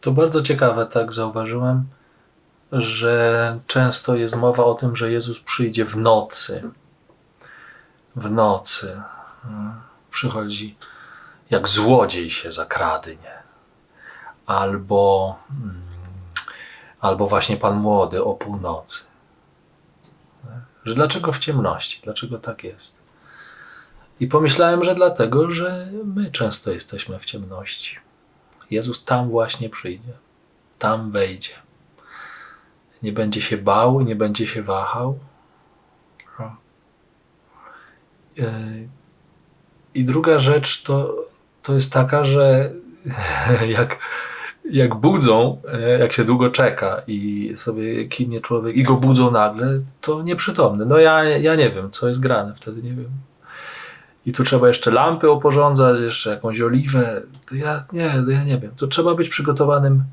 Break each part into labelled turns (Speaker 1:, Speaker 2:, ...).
Speaker 1: To bardzo ciekawe, tak zauważyłem, że często jest mowa o tym, że Jezus przyjdzie w nocy. W nocy. Mm, Przychodzi jak złodziej się zakradnie. Albo, mm, albo właśnie Pan Młody o północy. Że dlaczego w ciemności? Dlaczego tak jest? I pomyślałem, że dlatego, że my często jesteśmy w ciemności. Jezus tam właśnie przyjdzie, tam wejdzie. Nie będzie się bał, nie będzie się wahał. Yy, I druga rzecz to, to jest taka, że jak, jak budzą, e, jak się długo czeka i sobie kinie człowiek i go budzą nagle, to nieprzytomny. No ja, ja nie wiem, co jest grane wtedy, nie wiem. I tu trzeba jeszcze lampy oporządzać, jeszcze jakąś oliwę. To ja nie, to ja nie wiem. To trzeba być przygotowanym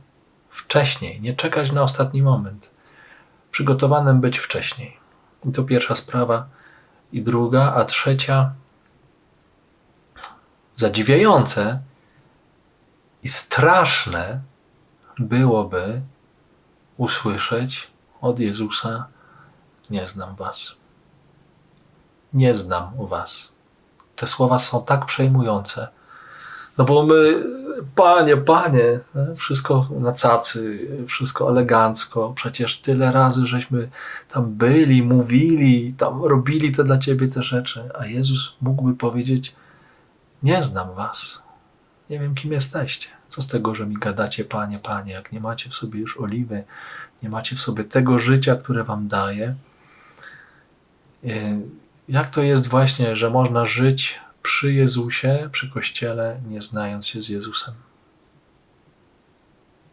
Speaker 1: wcześniej, nie czekać na ostatni moment. Przygotowanym być wcześniej. I to pierwsza sprawa. I druga, a trzecia, zadziwiające i straszne byłoby usłyszeć od Jezusa: Nie znam Was. Nie znam Was te słowa są tak przejmujące. No bo my, panie, panie, nie? wszystko na cacy, wszystko elegancko, przecież tyle razy żeśmy tam byli, mówili, tam robili te dla ciebie te rzeczy, a Jezus mógłby powiedzieć: Nie znam was, nie wiem kim jesteście. Co z tego, że mi gadacie, panie, panie, jak nie macie w sobie już oliwy, nie macie w sobie tego życia, które wam daje. Jak to jest właśnie, że można żyć przy Jezusie, przy Kościele, nie znając się z Jezusem?